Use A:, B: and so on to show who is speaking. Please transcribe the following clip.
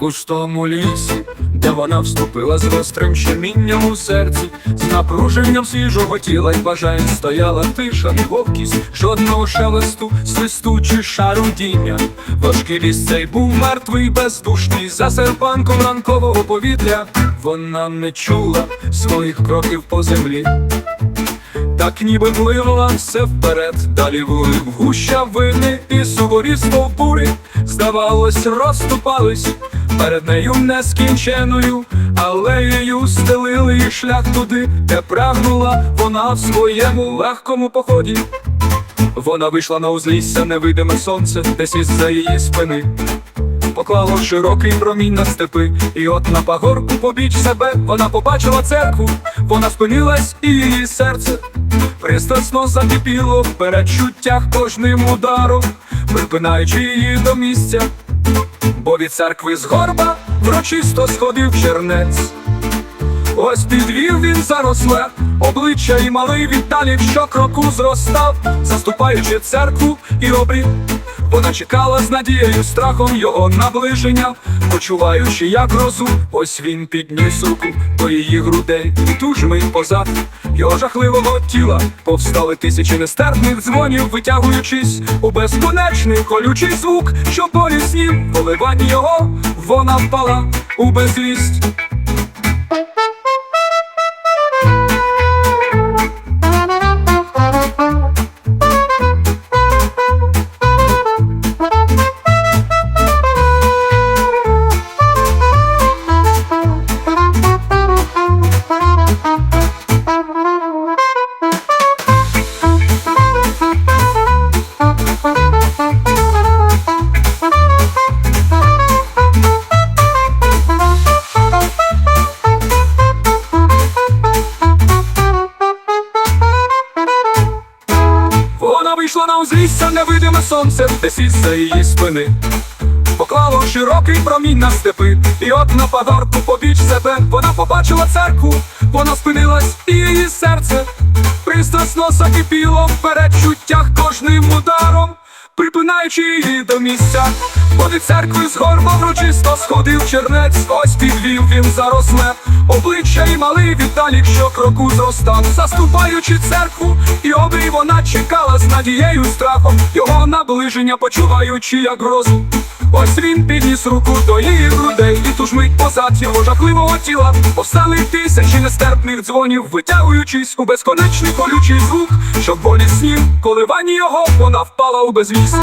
A: густому лісі, де вона вступила з гострим щемінням у серці, з напруженням свіжого тіла й бажань стояла тиша і вовкість жодного шелесту, свисту чи шарудіння. Важкий ліс цей був мертвий, бездушний, за серпанком ранкового повітря. Вона не чула своїх кроків по землі. Так ніби пливла все вперед, далі були в гуща вини і суворі стовбури, здавалось, розступались перед нею нескінченою, алеєю стелили їй шлях туди, де прагнула вона в своєму легкому поході. Вона вийшла на узлісся невидиме сонце, десь із-за її спини. Поклало широкий промінь на степи, і от на пагорку побіч себе вона побачила церкву, вона спинилась і її серце пристрасно закипіло в передчуттях кожним ударом, припинаючи її до місця, бо від церкви з горба врочисто сходив чернець. Ось підвів він заросле, обличчя і малий Віталік щокроку зростав, заступаючи церкву і обрів. Вона чекала з надією, страхом його наближення, почуваючи, як грозу, ось він підніс руку до її грудей, і ту ж мить позад його жахливого тіла повстали тисячі нестерпних дзвонів, витягуючись у безконечний колючий звук, що болі снів, поливань його, вона впала у безвість. Узлісся невидиме сонце, десь із-за її спини. Поклало широкий промінь на степи, і от на пагорку побіч себе. Вона побачила церкву, вона спинилась, і її серце. Пристрасно закипіло в передчуттях кожним ударом, припинаючи її до місця. Від церкви з горба врочисто сходив чернець, ось підвів він заросле, обличчя і малий Віталік, що кроку зростав, заступаючи церкву, і обрій вона чекала з надією страхом, його наближення почуваючи, як грозу. Ось він підніс руку до її грудей, і ту ж мить позад його жахливого тіла повстали тисячі нестерпних дзвонів, витягуючись у безконечний колючий звук, що в полі коли вані його вона впала у безвість.